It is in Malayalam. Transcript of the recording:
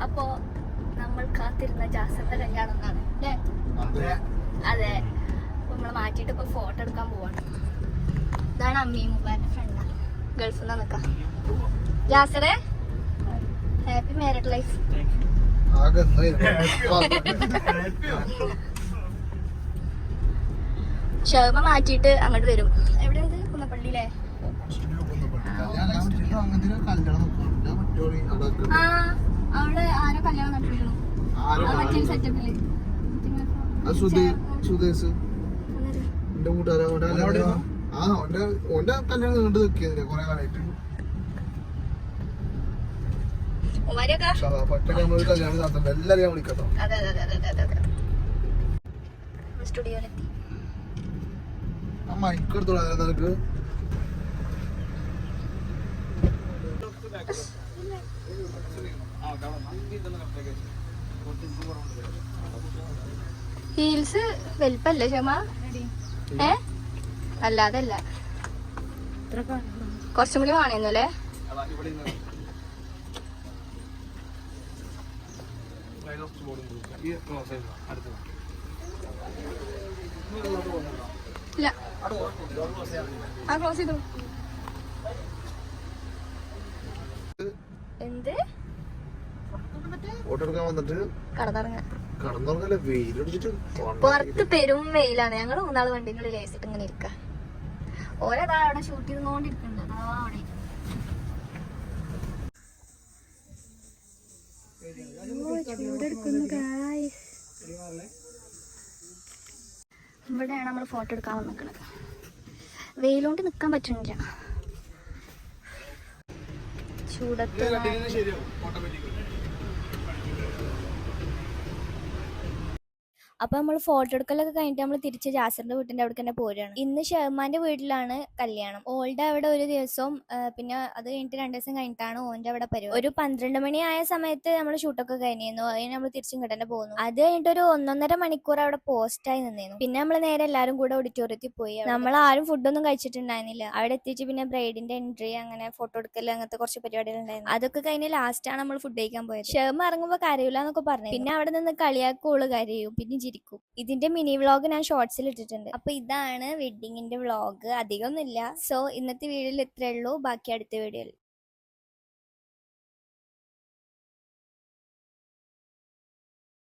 അപ്പോ നമ്മൾ കാത്തിരുന്ന ജാസന്റെ കല്യാണം എന്നാണ് അല്ലേ? അതെ. അപ്പൊ നമ്മൾ മാറ്റിയിട്ട് ഇപ്പൊ ഫോട്ടോ എടുക്കാൻ പോവാണ്. ഇതാണ് അമ്മയും മുബാന്റെ ഫ്രണ്ട് ഗൾഫിൽ നിന്ന് നിക്കാം ജാസറെ ഹാപ്പി മാരിഡ് ലൈഫ് മാറ്റിട്ട് ഷർമ മാറ്റിയിട്ട് അങ്ങോട്ട് വരും. എവിടെ എവിടെയുണ്ട് കുന്നപ്പള്ളിയിലെ? ആ. അവിടെ ആരോ കല്യാണം നട്ടിരിക്കണു മറ്റേ സെറ്റപ്പിൽ എന്റെ കൂട്ടുകാരെ ആ ഓന്റെ ഓന്റെ കല്യാണം നീണ്ടു നിൽക്കിയതില്ലേ കൊറേ കാലമായിട്ട് സ്റ്റുഡിയോയിലെത്തി. ആ മൈക്ക് എടുത്തോളാം നിനക്ക്. ഹീൽസ് വലിപ്പല്ലേ ക്ഷമ ഏ? അല്ലാതല്ല. കുറച്ചും കൂടി വാണിന്നു അല്ലേ? ഇല്ല. ആ ക്ലോസ് ചെയ്തു? എന്ത്? ഫോട്ടോ എടുക്കാൻ വന്നിട്ട് കടന്നിറങ്ങ കടന്നുറങ്ങല്ലേ? വെയിലടിച്ചിട്ട് പുറത്ത് പെരും വെയിലാണ്. ഞങ്ങൾ മൂന്നാൾ വണ്ടികളിൽ ലേസിട്ട് ഇങ്ങനെ ഇരിക്ക. ഓരോ അവിടെ ഷൂട്ട് ചെയ്തുകൊണ്ടിരിക്കുന്നുണ്ട് അതാ അവിടെ. ഇവിടെയാണ് നമ്മൾ ഫോട്ടോ എടുക്കാൻ വന്നിരിക്കുന്നത് വെയിലോണ്ട് നിൽക്കാൻ പറ്റുന്നില്ല. ചൂടത്ത് അപ്പൊ നമ്മൾ ഫോട്ടോ എടുക്കലൊക്കെ കഴിഞ്ഞിട്ട് നമ്മൾ തിരിച്ച് ജാസറിന്റെ വീട്ടിന്റെ അവിടെ തന്നെ പോരുകയാണ് ഇന്ന് ഷെർമാന്റെ വീട്ടിലാണ് കല്യാണം. ഓളുടെ അവിടെ ഒരു ദിവസവും പിന്നെ അത് കഴിഞ്ഞിട്ട് രണ്ടു ദിവസം കഴിഞ്ഞിട്ടാണ് ഓന്റെ അവിടെ പരിപാടി. ഒരു പന്ത്രണ്ട് മണി ആയ സമയത്ത് നമ്മൾ ഷൂട്ടൊക്കെ കഴിഞ്ഞിരുന്നു. അതിന് നമ്മൾ തിരിച്ചും തന്നെ പോകുന്നു അത് കഴിഞ്ഞിട്ട് ഒരു ഒന്നൊന്നര മണിക്കൂർ അവിടെ പോസ്റ്റായി നിന്നിരുന്നു. പിന്നെ നമ്മൾ നേരെ എല്ലാരും കൂടെ ഓഡിറ്റോറിയത്തിൽ പോയി നമ്മൾ ആരും ഫുഡൊന്നും കഴിച്ചിട്ടുണ്ടായിരുന്നില്ല. അവിടെ എത്തിച്ച് പിന്നെ ബ്രൈഡിന്റെ എൻട്രി അങ്ങനെ ഫോട്ടോ എടുക്കൽ അങ്ങനത്തെ കുറച്ച് പരിപാടികൾ ഉണ്ടായിരുന്നു. അതൊക്കെ കഴിഞ്ഞ് ലാസ്റ്റ് ആണ് നമ്മൾ ഫുഡ് കഴിക്കാൻ പോയത്. ഷെഹ്മ ഇറങ്ങുമ്പോൾ കരയില്ല എന്നൊക്കെ പറഞ്ഞു. പിന്നെ അവിടെ നിന്ന് കളിയാക്കോൾ കരയും. പിന്നെ ചിരിക്കും ഇതിന്റെ മിനി വ്ളോഗ് ഞാൻ ഷോർട്സിൽ ഇട്ടിട്ടുണ്ട്. അപ്പൊ ഇതാണ് വെഡിങ്ങിന്റെ വ്ളോഗ് അധികമൊന്നുമില്ല. സോ ഇന്നത്തെ വീഡിയോയിൽ ഇത്രയേ ഉള്ളൂ. ബാക്കി അടുത്ത വീഡിയോയിൽ.